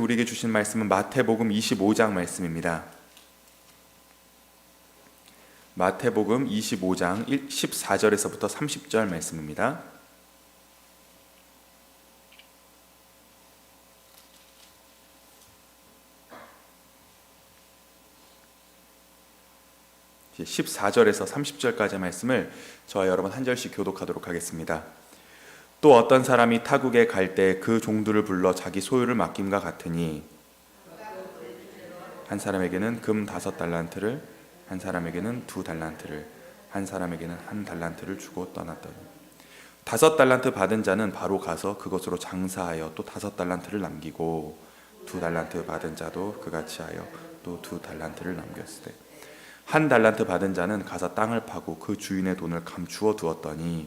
우리에게 주신 말씀은 마태복음 25장 말씀입니다. 마태복음 25장 14절에서부터 30절 말씀입니다. 이제 14절에서 30절까지 말씀을 저와 여러분 한 절씩 교독하도록 하겠습니다. 또 어떤 사람이 타국에 갈 때 그 종들을 불러 자기 소유를 맡김과 같으니 한 사람에게는 금 다섯 달란트를 한 사람에게는 두 달란트를 한 사람에게는 한 달란트를 주고 떠났더니 다섯 달란트 받은 자는 바로 가서 그것으로 장사하여 또 다섯 달란트를 남기고 두 달란트 받은 자도 그같이 하여 또 두 달란트를 남겼을 때 한 달란트 받은 자는 가서 땅을 파고 그 주인의 돈을 감추어 두었더니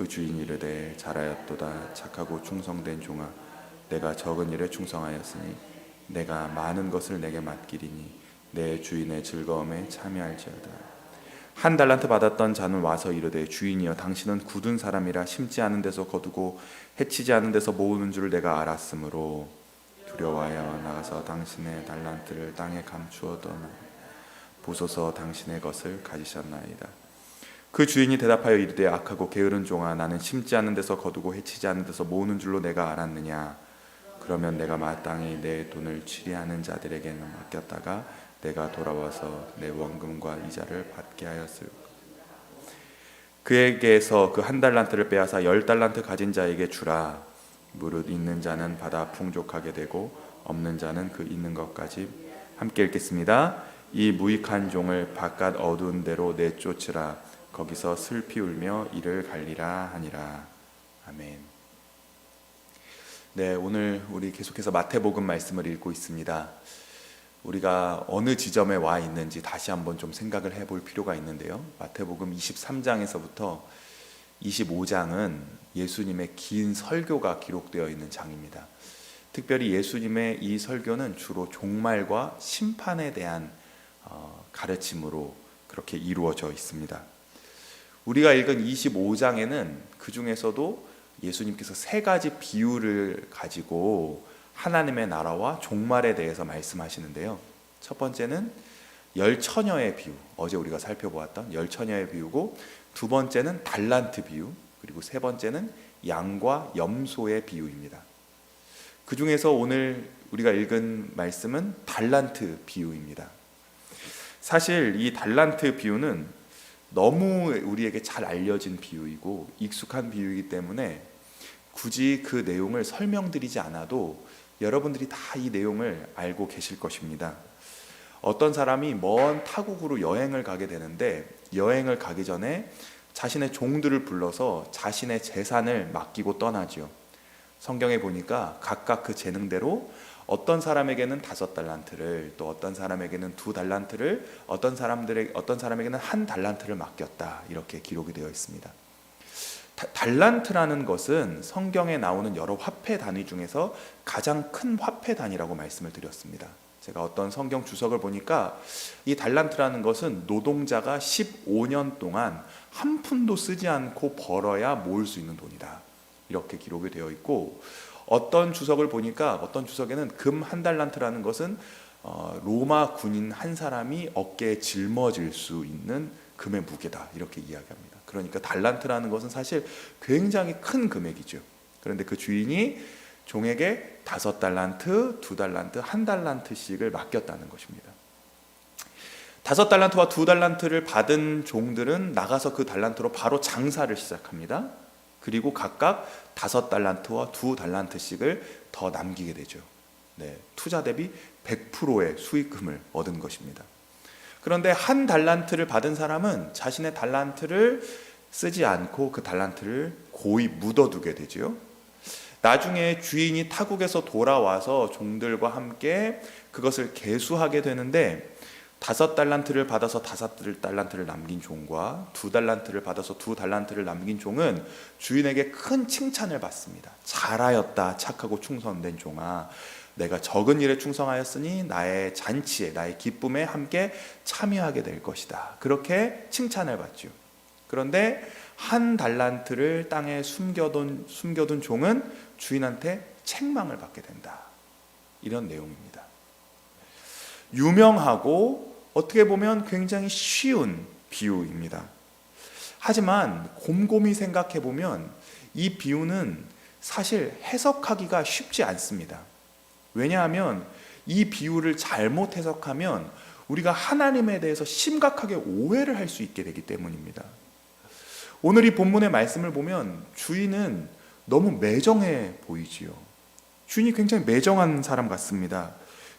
그 주인이 이르되 잘하였도다. 착하고 충성된 종아 내가 적은 일에 충성하였으니 내가 많은 것을 내게 맡기리니 내 주인의 즐거움에 참여할지어다. 한 달란트 받았던 자는 와서 이르되 주인이여 당신은 굳은 사람이라 심지 않은 데서 거두고 해치지 않은 데서 모으는 줄 내가 알았으므로 두려워하여 나가서 당신의 달란트를 땅에 감추어 떠나 보소서 당신의 것을 가지셨나이다 그 주인이 대답하여 이르되 악하고 게으른 종아 나는 심지 않은 데서 거두고 해치지 않은 데서 모으는 줄로 내가 알았느냐? 그러면 내가 마땅히 내 돈을 취리하는 자들에게는 맡겼다가 내가 돌아와서 내 원금과 이자를 받게 하였을. 그에게서 그 한 달란트를 빼앗아 열 달란트 가진 자에게 주라. 무릇 있는 자는 받아 풍족하게 되고 없는 자는 그 있는 것까지 함께 읽겠습니다. 이 무익한 종을 바깥 어두운 데로 내쫓으라 거기서 슬피 울며 이를 갈리라 하니라. 아멘. 네, 오늘 우리 계속해서 마태복음 말씀을 읽고 있습니다. 우리가 어느 지점에 와 있는지 다시 한번 좀 생각을 해볼 필요가 있는데요. 마태복음 23장에서부터 25장은 예수님의 긴 설교가 기록되어 있는 장입니다. 특별히 예수님의 이 설교는 주로 종말과 심판에 대한 어, 가르침으로 그렇게 이루어져 있습니다. 우리가 읽은 25장에는 그 중에서도 예수님께서 세 가지 비유를 가지고 하나님의 나라와 종말에 대해서 말씀하시는데요. 첫 번째는 열 처녀의 비유, 어제 우리가 살펴보았던 열 처녀의 비유고 두 번째는 달란트 비유, 그리고 세 번째는 양과 염소의 비유입니다. 그 중에서 오늘 우리가 읽은 말씀은 달란트 비유입니다. 사실 이 달란트 비유는 너무 우리에게 잘 알려진 비유이고 익숙한 비유이기 때문에 굳이 그 내용을 설명드리지 않아도 여러분들이 다 이 내용을 알고 계실 것입니다. 어떤 사람이 먼 타국으로 여행을 가게 되는데 여행을 가기 전에 자신의 종들을 불러서 자신의 재산을 맡기고 떠나죠. 성경에 보니까 각각 그 재능대로 어떤 사람에게는 다섯 달란트를 또 어떤 사람에게는 두 달란트를 어떤 사람들에 어떤 사람에게는 한 달란트를 맡겼다 이렇게 기록이 되어 있습니다. 다, 달란트라는 것은 성경에 나오는 여러 화폐 단위 중에서 가장 큰 화폐 단위라고 말씀을 드렸습니다. 제가 어떤 성경 주석을 보니까 이 달란트라는 것은 노동자가 15년 동안 한 푼도 쓰지 않고 벌어야 모을 수 있는 돈이다. 이렇게 기록이 되어 있고 어떤 주석을 보니까 어떤 주석에는 금 한 달란트라는 것은 어, 로마 군인 한 사람이 어깨에 짊어질 수 있는 금의 무게다 이렇게 이야기합니다. 그러니까 달란트라는 것은 사실 굉장히 큰 금액이죠. 그런데 그 주인이 종에게 다섯 달란트, 두 달란트, 한 달란트씩을 맡겼다는 것입니다. 다섯 달란트와 두 달란트를 받은 종들은 나가서 그 달란트로 바로 장사를 시작합니다. 그리고 각각 다섯 달란트와 두 달란트씩을 더 남기게 되죠. 네, 투자 대비 100%의 수익금을 얻은 것입니다. 그런데 한 달란트를 받은 사람은 자신의 달란트를 쓰지 않고 그 달란트를 고이 묻어두게 되죠. 나중에 주인이 타국에서 돌아와서 종들과 함께 그것을 계수하게 되는데 다섯 달란트를 받아서 다섯 달란트를 남긴 종과 두 달란트를 받아서 두 달란트를 남긴 종은 주인에게 큰 칭찬을 받습니다. 잘하였다, 착하고 충성된 종아. 내가 적은 일에 충성하였으니 나의 잔치에, 나의 기쁨에 함께 참여하게 될 것이다. 그렇게 칭찬을 받죠. 그런데 한 달란트를 땅에 숨겨둔, 숨겨둔 종은 주인한테 책망을 받게 된다. 이런 내용입니다. 유명하고 어떻게 보면 굉장히 쉬운 비유입니다. 하지만 곰곰이 생각해 보면 이 비유는 사실 해석하기가 쉽지 않습니다. 왜냐하면 이 비유를 잘못 해석하면 우리가 하나님에 대해서 심각하게 오해를 할 수 있게 되기 때문입니다. 오늘 이 본문의 말씀을 보면 주인은 너무 매정해 보이지요. 주인이 굉장히 매정한 사람 같습니다.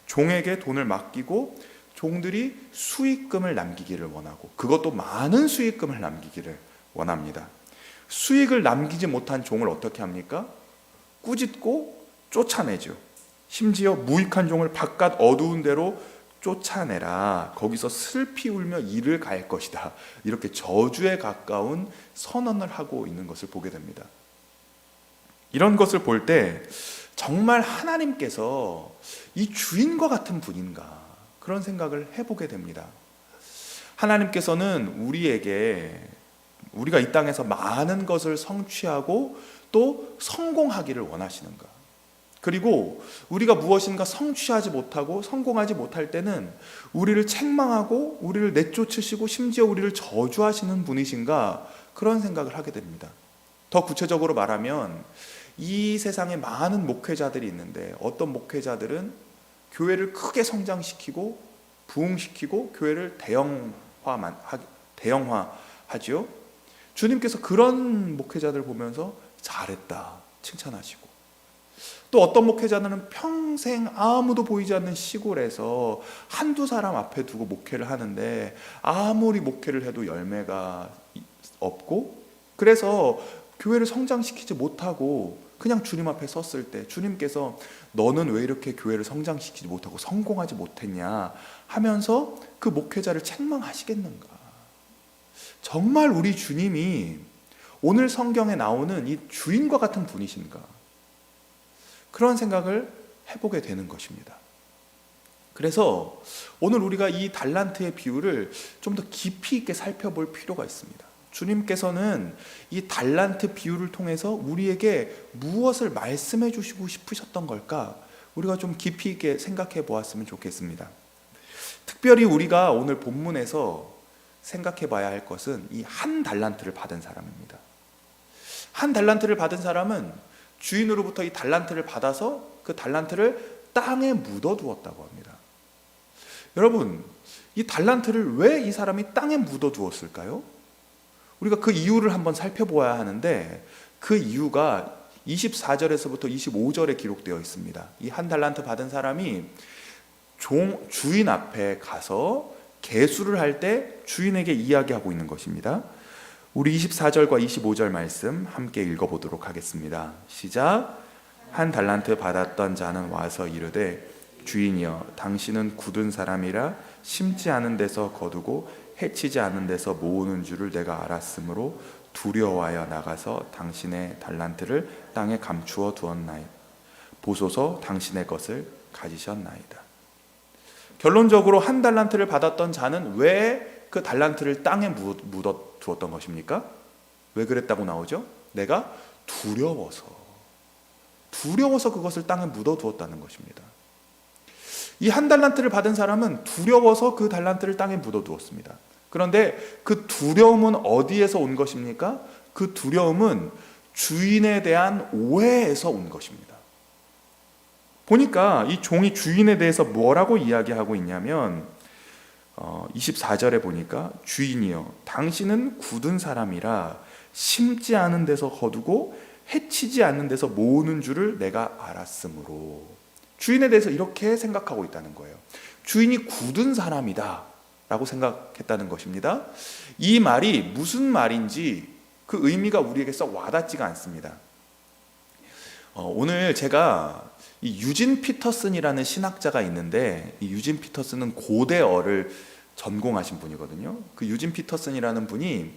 종에게 돈을 맡기고 종들이 수익금을 남기기를 원하고 그것도 많은 수익금을 남기기를 원합니다. 수익을 남기지 못한 종을 어떻게 합니까? 꾸짖고 쫓아내죠. 심지어 무익한 종을 바깥 어두운 데로 쫓아내라. 거기서 슬피 울며 이를 갈 것이다. 이렇게 저주에 가까운 선언을 하고 있는 것을 보게 됩니다. 이런 것을 볼 때 정말 하나님께서 이 주인과 같은 분인가 그런 생각을 해보게 됩니다. 하나님께서는 우리에게 우리가 이 땅에서 많은 것을 성취하고 또 성공하기를 원하시는가? 그리고 우리가 무엇인가 성취하지 못하고 성공하지 못할 때는 우리를 책망하고 우리를 내쫓으시고 심지어 우리를 저주하시는 분이신가 그런 생각을 하게 됩니다. 더 구체적으로 말하면 이 세상에 많은 목회자들이 있는데 어떤 목회자들은 교회를 크게 성장시키고 부흥시키고 교회를 대형화만 대형화하지요. 주님께서 그런 목회자들 보면서 잘했다 칭찬하시고 또 어떤 목회자는 평생 아무도 보이지 않는 시골에서 한두 사람 앞에 두고 목회를 하는데 아무리 목회를 해도 열매가 없고 그래서 교회를 성장시키지 못하고 그냥 주님 앞에 섰을 때 주님께서 너는 왜 이렇게 교회를 성장시키지 못하고 성공하지 못했냐 하면서 그 목회자를 책망하시겠는가? 정말 우리 주님이 오늘 성경에 나오는 이 주인과 같은 분이신가? 그런 생각을 해보게 되는 것입니다. 그래서 오늘 우리가 이 달란트의 비유를 좀 더 깊이 있게 살펴볼 필요가 있습니다. 주님께서는 이 달란트 비유를 통해서 우리에게 무엇을 말씀해 주시고 싶으셨던 걸까? 우리가 좀 깊이 있게 생각해 보았으면 좋겠습니다. 특별히 우리가 오늘 본문에서 생각해 봐야 할 것은 이 한 달란트를 받은 사람입니다. 한 달란트를 받은 사람은 주인으로부터 이 달란트를 받아서 그 달란트를 땅에 묻어 두었다고 합니다. 여러분, 이 달란트를 왜 이 사람이 땅에 묻어 두었을까요? 우리가 그 이유를 한번 살펴보아야 하는데 그 이유가 24절에서부터 25절에 기록되어 있습니다. 이 한 달란트 받은 사람이 종 주인 앞에 가서 개수를 할 때 주인에게 이야기하고 있는 것입니다. 우리 24절과 25절 말씀 함께 읽어보도록 하겠습니다. 시작. 한 달란트 받았던 자는 와서 이르되 주인이여 당신은 굳은 사람이라 심지 않은 데서 거두고 해치지 않은 데서 모으는 줄을 내가 알았으므로 두려워하여 나가서 당신의 달란트를 땅에 감추어 두었나이다. 보소서 당신의 것을 가지셨나이다. 결론적으로 한 달란트를 받았던 자는 왜 그 달란트를 땅에 묻어 두었던 것입니까? 왜 그랬다고 나오죠? 내가 두려워서 두려워서 그것을 땅에 묻어 두었다는 것입니다. 이 한 달란트를 받은 사람은 두려워서 그 달란트를 땅에 묻어 두었습니다. 그런데 그 두려움은 어디에서 온 것입니까? 그 두려움은 주인에 대한 오해에서 온 것입니다. 보니까 이 종이 주인에 대해서 뭐라고 이야기하고 있냐면 24절에 어, 보니까 주인이여 당신은 굳은 사람이라 심지 않은 데서 거두고 해치지 않는 데서 모으는 줄을 내가 알았으므로 주인에 대해서 이렇게 생각하고 있다는 거예요. 주인이 굳은 사람이다 라고 생각했다는 것입니다. 이 말이 무슨 말인지 그 의미가 우리에게 썩 와닿지가 않습니다. 어, 오늘 제가 이 유진 피터슨이라는 신학자가 있는데 이 유진 피터슨은 고대어를 전공하신 분이거든요. 그 유진 피터슨이라는 분이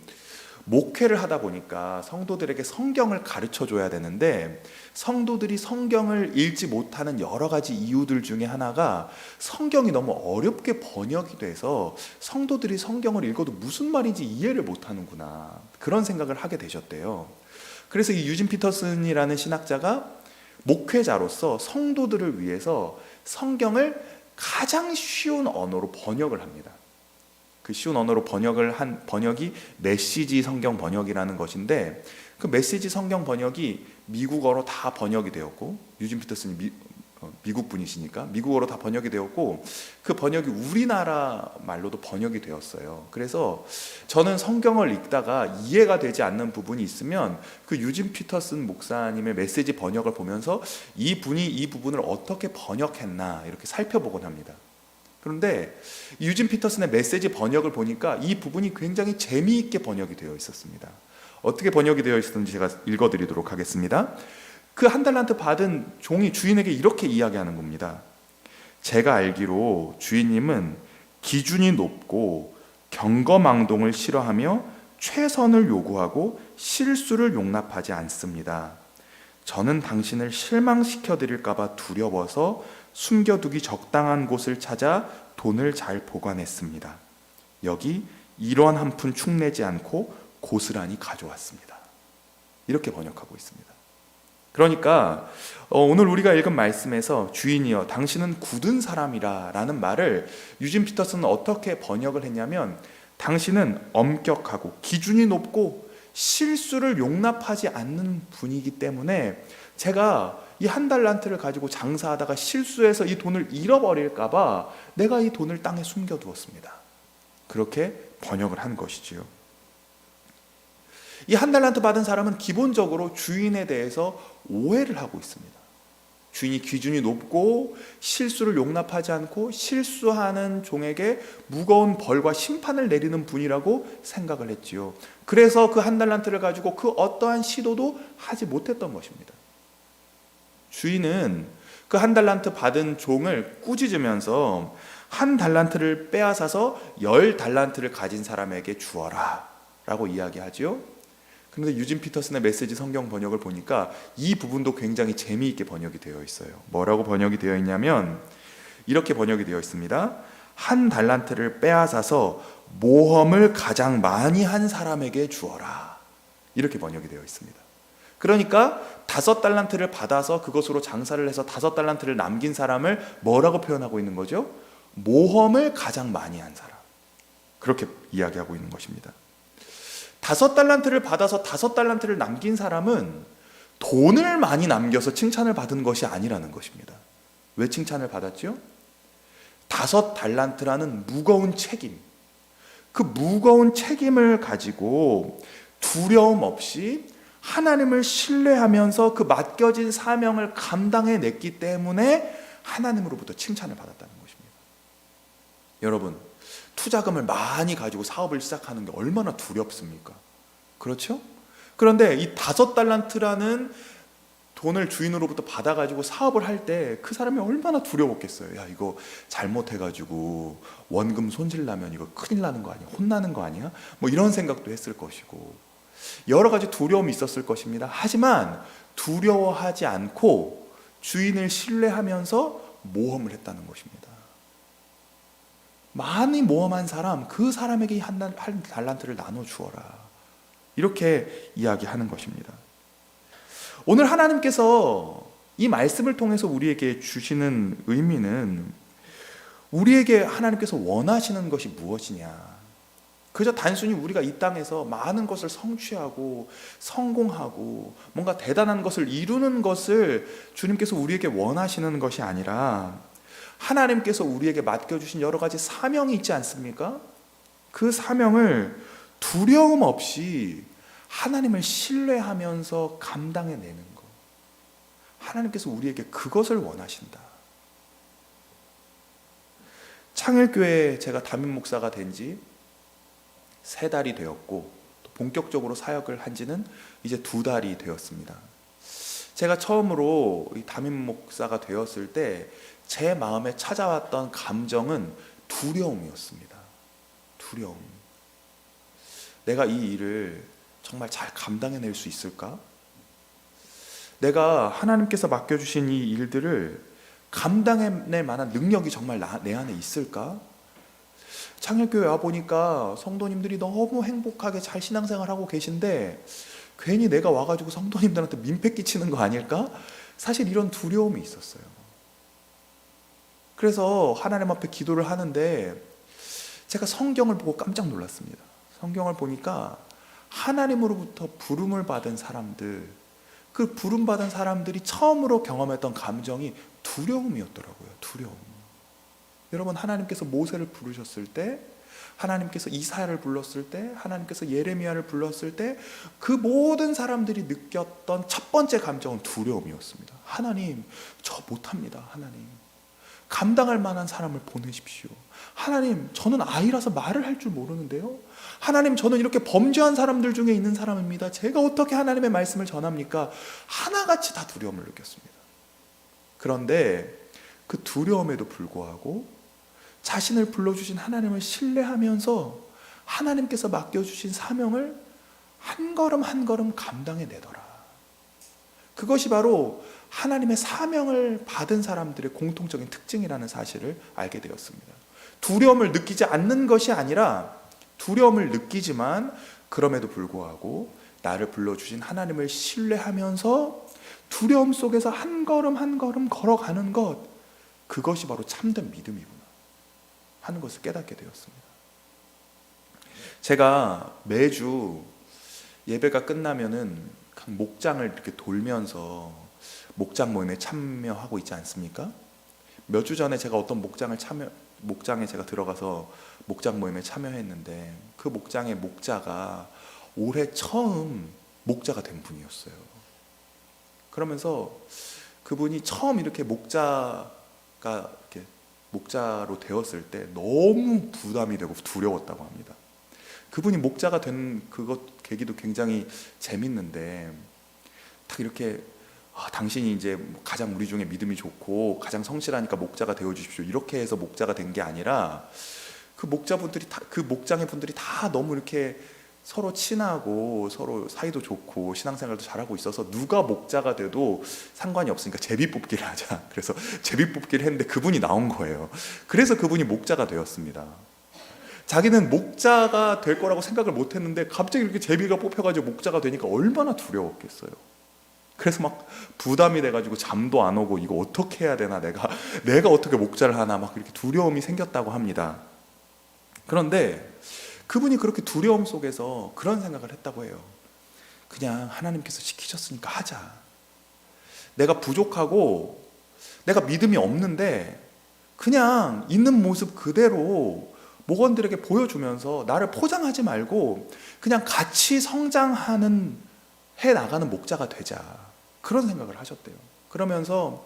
목회를 하다 보니까 성도들에게 성경을 가르쳐 줘야 되는데 성도들이 성경을 읽지 못하는 여러 가지 이유들 중에 하나가 성경이 너무 어렵게 번역이 돼서 성도들이 성경을 읽어도 무슨 말인지 이해를 못 하는구나. 그런 생각을 하게 되셨대요. 그래서 이 유진 피터슨이라는 신학자가 목회자로서 성도들을 위해서 성경을 가장 쉬운 언어로 번역을 합니다. 그 쉬운 언어로 번역을 한 번역이 메시지 성경 번역이라는 것인데 그 메시지 성경 번역이 미국어로 다 번역이 되었고 유진 피터슨이 미, 어, 미국 분이시니까 미국어로 다 번역이 되었고 그 번역이 우리나라 말로도 번역이 되었어요. 그래서 저는 성경을 읽다가 이해가 되지 않는 부분이 있으면 그 유진 피터슨 목사님의 메시지 번역을 보면서 이 분이 이 부분을 어떻게 번역했나 이렇게 살펴보곤 합니다. 그런데 유진 피터슨의 메시지 번역을 보니까 이 부분이 굉장히 재미있게 번역이 되어 있었습니다. 어떻게 번역이 되어 있었는지 제가 읽어드리도록 하겠습니다. 그 한 달란트 받은 종이 주인에게 이렇게 이야기하는 겁니다. 제가 알기로 주인님은 기준이 높고 경거망동을 싫어하며 최선을 요구하고 실수를 용납하지 않습니다. 저는 당신을 실망시켜 드릴까봐 두려워서 숨겨두기 적당한 곳을 찾아 돈을 잘 보관했습니다. 여기 이런 한푼 축내지 않고 고스란히 가져왔습니다. 이렇게 번역하고 있습니다. 그러니까 어, 오늘 우리가 읽은 말씀에서 주인이여 당신은 굳은 사람이라라는 말을 유진 피터슨은 어떻게 번역을 했냐면 당신은 엄격하고 기준이 높고 실수를 용납하지 않는 분이기 때문에 제가 이 한 달란트를 가지고 장사하다가 실수해서 이 돈을 잃어버릴까봐 내가 이 돈을 땅에 숨겨두었습니다. 그렇게 번역을 한 것이지요. 이 한 달란트 받은 사람은 기본적으로 주인에 대해서 오해를 하고 있습니다. 주인이 기준이 높고 실수를 용납하지 않고 실수하는 종에게 무거운 벌과 심판을 내리는 분이라고 생각을 했지요. 그래서 그 한 달란트를 가지고 그 어떠한 시도도 하지 못했던 것입니다. 주인은 그 한 달란트 받은 종을 꾸짖으면서 한 달란트를 빼앗아서 열 달란트를 가진 사람에게 주어라 라고 이야기하지요. 그런데 유진 피터슨의 메시지 성경 번역을 보니까 이 부분도 굉장히 재미있게 번역이 되어 있어요. 뭐라고 번역이 되어 있냐면 이렇게 번역이 되어 있습니다. 한 달란트를 빼앗아서 모험을 가장 많이 한 사람에게 주어라. 이렇게 번역이 되어 있습니다. 그러니까 다섯 달란트를 받아서 그것으로 장사를 해서 다섯 달란트를 남긴 사람을 뭐라고 표현하고 있는 거죠? 모험을 가장 많이 한 사람. 그렇게 이야기하고 있는 것입니다. 다섯 달란트를 받아서 다섯 달란트를 남긴 사람은 돈을 많이 남겨서 칭찬을 받은 것이 아니라는 것입니다. 왜 칭찬을 받았죠? 다섯 달란트라는 무거운 책임. 그 무거운 책임을 가지고 두려움 없이 하나님을 신뢰하면서 그 맡겨진 사명을 감당해 냈기 때문에 하나님으로부터 칭찬을 받았다는 것입니다. 여러분, 투자금을 많이 가지고 사업을 시작하는 게 얼마나 두렵습니까? 그렇죠? 그런데 이 다섯 달란트라는 돈을 주인으로부터 받아가지고 사업을 할 때 그 사람이 얼마나 두려웠겠어요. 야, 이거 잘못해가지고 원금 손실 나면 이거 큰일 나는 거 아니야? 혼나는 거 아니야? 뭐 이런 생각도 했을 것이고. 여러 가지 두려움이 있었을 것입니다. 하지만 두려워하지 않고 주인을 신뢰하면서 모험을 했다는 것입니다. 많이 모험한 사람, 그 사람에게 한, 한 달란트를 나눠 주어라. 이렇게 이야기하는 것입니다. 오늘 하나님께서 이 말씀을 통해서 우리에게 주시는 의미는 우리에게 하나님께서 원하시는 것이 무엇이냐. 그저 단순히 우리가 이 땅에서 많은 것을 성취하고 성공하고 뭔가 대단한 것을 이루는 것을 주님께서 우리에게 원하시는 것이 아니라 하나님께서 우리에게 맡겨주신 여러 가지 사명이 있지 않습니까? 그 사명을 두려움 없이 하나님을 신뢰하면서 감당해내는 것. 하나님께서 우리에게 그것을 원하신다. 창일교회 제가 담임 목사가 된 지 세 달이 되었고 본격적으로 사역을 한 지는 이제 두 달이 되었습니다. 제가 처음으로 이 담임 목사가 되었을 때 제 마음에 찾아왔던 감정은 두려움이었습니다. 두려움. 내가 이 일을 정말 잘 감당해낼 수 있을까? 내가 하나님께서 맡겨주신 이 일들을 감당해낼 만한 능력이 정말 나- 내 안에 있을까? 창렬교회 와 보니까 성도님들이 너무 행복하게 잘 신앙생활 하고 계신데 괜히 내가 와가지고 성도님들한테 민폐 끼치는 거 아닐까? 사실 이런 두려움이 있었어요. 그래서 하나님 앞에 기도를 하는데 제가 성경을 보고 깜짝 놀랐습니다. 성경을 보니까 하나님으로부터 부름을 받은 사람들, 그 부름 받은 사람들이 처음으로 경험했던 감정이 두려움이었더라고요. 두려움. 여러분 하나님께서 모세를 부르셨을 때 하나님께서 이사야를 불렀을 때 하나님께서 예레미야를 불렀을 때 그 모든 사람들이 느꼈던 첫 번째 감정은 두려움이었습니다. 하나님 저 못합니다. 하나님 감당할 만한 사람을 보내십시오. 하나님 저는 아이라서 말을 할 줄 모르는데요. 하나님 저는 이렇게 범죄한 사람들 중에 있는 사람입니다. 제가 어떻게 하나님의 말씀을 전합니까? 하나같이 다 두려움을 느꼈습니다. 그런데 그 두려움에도 불구하고 자신을 불러주신 하나님을 신뢰하면서 하나님께서 맡겨주신 사명을 한 걸음 한 걸음 감당해 내더라. 그것이 바로 하나님의 사명을 받은 사람들의 공통적인 특징이라는 사실을 알게 되었습니다. 두려움을 느끼지 않는 것이 아니라 두려움을 느끼지만 그럼에도 불구하고 나를 불러주신 하나님을 신뢰하면서 두려움 속에서 한 걸음 한 걸음 걸어가는 것 그것이 바로 참된 믿음이구나 하는 것을 깨닫게 되었습니다. 제가 매주 예배가 끝나면은 각 목장을 이렇게 돌면서 목장 모임에 참여하고 있지 않습니까? 몇 주 전에 제가 어떤 목장을 참여 목장에 제가 들어가서 목장 모임에 참여했는데 그 목장의 목자가 올해 처음 목자가 된 분이었어요. 그러면서 그분이 처음 이렇게 목자가 목자로 되었을 때 너무 부담이 되고 두려웠다고 합니다. 그분이 목자가 된 그것 계기도 굉장히 재밌는데 딱 이렇게 아, 당신이 이제 가장 우리 중에 믿음이 좋고 가장 성실하니까 목자가 되어 주십시오. 이렇게 해서 목자가 된 게 아니라 그 목자분들이 다, 그 목장의 분들이 다 너무 이렇게 서로 친하고 서로 사이도 좋고 신앙생활도 잘하고 있어서 누가 목자가 돼도 상관이 없으니까 제비 뽑기를 하자. 그래서 제비 뽑기를 했는데 그분이 나온 거예요. 그래서 그분이 목자가 되었습니다. 자기는 목자가 될 거라고 생각을 못 했는데 갑자기 이렇게 제비가 뽑혀가지고 목자가 되니까 얼마나 두려웠겠어요. 그래서 막 부담이 돼가지고 잠도 안 오고 이거 어떻게 해야 되나 내가 내가 어떻게 목자를 하나 막 이렇게 두려움이 생겼다고 합니다. 그런데 그분이 그렇게 두려움 속에서 그런 생각을 했다고 해요. 그냥 하나님께서 시키셨으니까 하자. 내가 부족하고 내가 믿음이 없는데 그냥 있는 모습 그대로 목원들에게 보여주면서 나를 포장하지 말고 그냥 같이 성장하는 해 나가는 목자가 되자 그런 생각을 하셨대요. 그러면서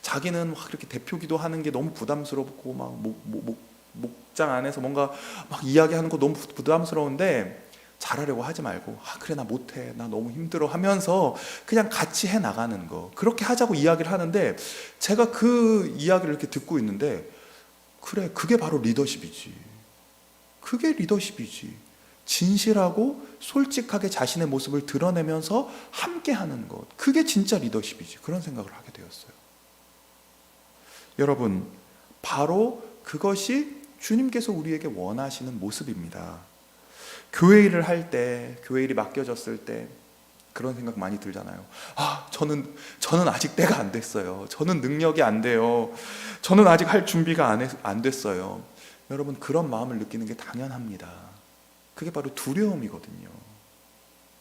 자기는 막 이렇게 대표 기도 하는 게 너무 부담스럽고 막 목, 목, 목, 목장 안에서 뭔가 막 이야기하는 거 너무 부- 부담스러운데 잘하려고 하지 말고 아 그래 나 못해 나 너무 힘들어 하면서 그냥 같이 해 나가는 거. 그렇게 하자고 이야기를 하는데 제가 그 이야기를 이렇게 듣고 있는데 그래 그게 바로 리더십이지. 그게 리더십이지. 진실하고 솔직하게 자신의 모습을 드러내면서 함께 하는 것. 그게 진짜 리더십이지. 그런 생각을 하게 되었어요. 여러분 바로 그것이 주님께서 우리에게 원하시는 모습입니다 교회 일을 할 때, 교회 일이 맡겨졌을 때 그런 생각 많이 들잖아요. 아, 저는 저는 아직 때가 안 됐어요. 저는 능력이 안 돼요. 저는 아직 할 준비가 안, 했, 안 됐어요. 여러분 그런 마음을 느끼는 게 당연합니다. 그게 바로 두려움이거든요.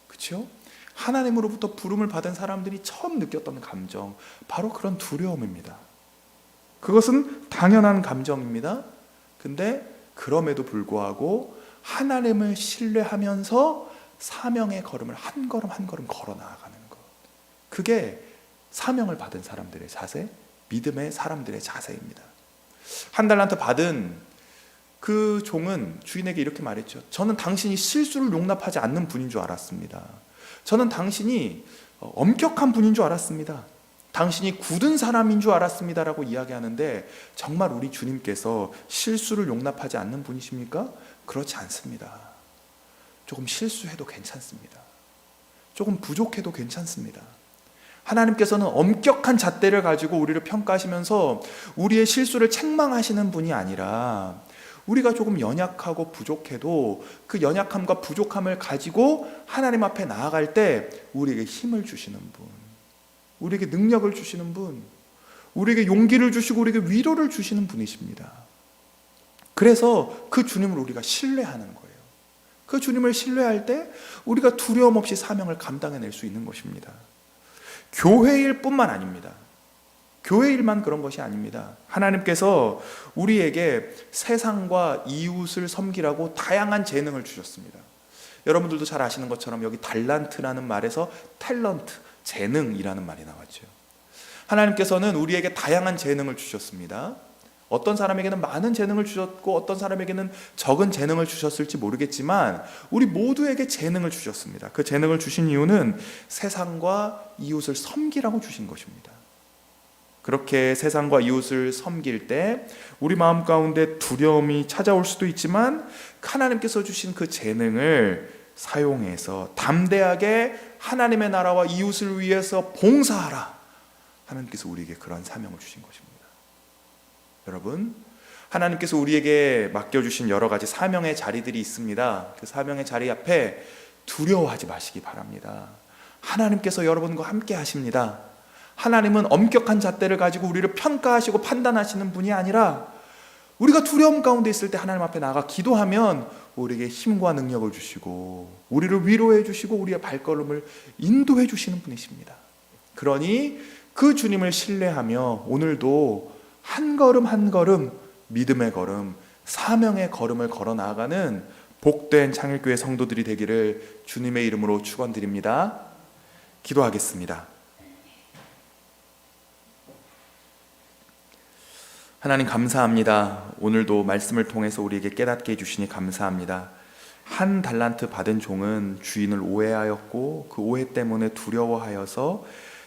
그렇죠? 하나님으로부터 부름을 받은 사람들이 처음 느꼈던 감정, 바로 그런 두려움입니다. 그것은 당연한 감정입니다. 근데 그럼에도 불구하고 하나님을 신뢰하면서 사명의 걸음을 한 걸음 한 걸음 걸어 나아가는 것. 그게 사명을 받은 사람들의 자세, 믿음의 사람들의 자세입니다. 한 달란트 받은 그 종은 주인에게 이렇게 말했죠. 저는 당신이 실수를 용납하지 않는 분인 줄 알았습니다. 저는 당신이 어, 엄격한 분인 줄 알았습니다. 당신이 굳은 사람인 줄 알았습니다라고 이야기하는데 정말 우리 주님께서 실수를 용납하지 않는 분이십니까? 그렇지 않습니다. 조금 실수해도 괜찮습니다. 조금 부족해도 괜찮습니다. 하나님께서는 엄격한 잣대를 가지고 우리를 평가하시면서 우리의 실수를 책망하시는 분이 아니라 우리가 조금 연약하고 부족해도 그 연약함과 부족함을 가지고 하나님 앞에 나아갈 때 우리에게 힘을 주시는 분, 우리에게 능력을 주시는 분, 우리에게 용기를 주시고 우리에게 위로를 주시는 분이십니다. 그래서 그 주님을 우리가 신뢰하는 거예요. 그 주님을 신뢰할 때 우리가 두려움 없이 사명을 감당해낼 수 있는 것입니다. 교회일 뿐만 아닙니다. 교회 일만 그런 것이 아닙니다. 하나님께서 우리에게 세상과 이웃을 섬기라고 다양한 재능을 주셨습니다. 여러분들도 잘 아시는 것처럼 여기 달란트라는 말에서 탤런트, 재능이라는 말이 나왔죠. 하나님께서는 우리에게 다양한 재능을 주셨습니다. 어떤 사람에게는 많은 재능을 주셨고 어떤 사람에게는 적은 재능을 주셨을지 모르겠지만 우리 모두에게 재능을 주셨습니다. 그 재능을 주신 이유는 세상과 이웃을 섬기라고 주신 것입니다. 그렇게 세상과 이웃을 섬길 때 우리 마음 가운데 두려움이 찾아올 수도 있지만 하나님께서 주신 그 재능을 사용해서 담대하게 하나님의 나라와 이웃을 위해서 봉사하라. 하나님께서 우리에게 그런 사명을 주신 것입니다. 여러분, 하나님께서 우리에게 맡겨주신 여러 가지 사명의 자리들이 있습니다. 그 사명의 자리 앞에 두려워하지 마시기 바랍니다. 하나님께서 여러분과 함께 하십니다. 하나님은 엄격한 잣대를 가지고 우리를 평가하시고 판단하시는 분이 아니라 우리가 두려움 가운데 있을 때 하나님 앞에 나가 기도하면 우리에게 힘과 능력을 주시고 우리를 위로해 주시고 우리의 발걸음을 인도해 주시는 분이십니다. 그러니 그 주님을 신뢰하며 오늘도 한 걸음 한 걸음 믿음의 걸음, 사명의 걸음을 걸어 나아가는 복된 창일교회 성도들이 되기를 주님의 이름으로 축원드립니다. 기도하겠습니다. 하나님 감사합니다. 오늘도 말씀을 통해서 우리에게 깨닫게 해주시니 감사합니다. 한 달란트 받은 종은 주인을 오해하였고 그 오해 때문에 두려워하여서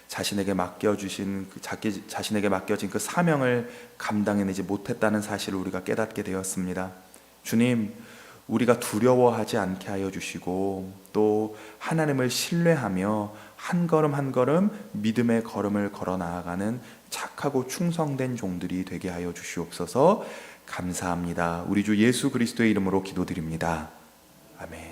자신에게 맡겨주신 그 자신에게 맡겨진 그 사명을 감당해내지 못했다는 사실을 우리가 깨닫게 되었습니다. 주님, 우리가 두려워하지 않게 하여 주시고 또 하나님을 신뢰하며 한 걸음 한 걸음 믿음의 걸음을 걸어 나아가는 착하고 충성된 종들이 되게 하여 주시옵소서. 감사합니다. 우리 주 예수 그리스도의 이름으로 기도드립니다. 아멘.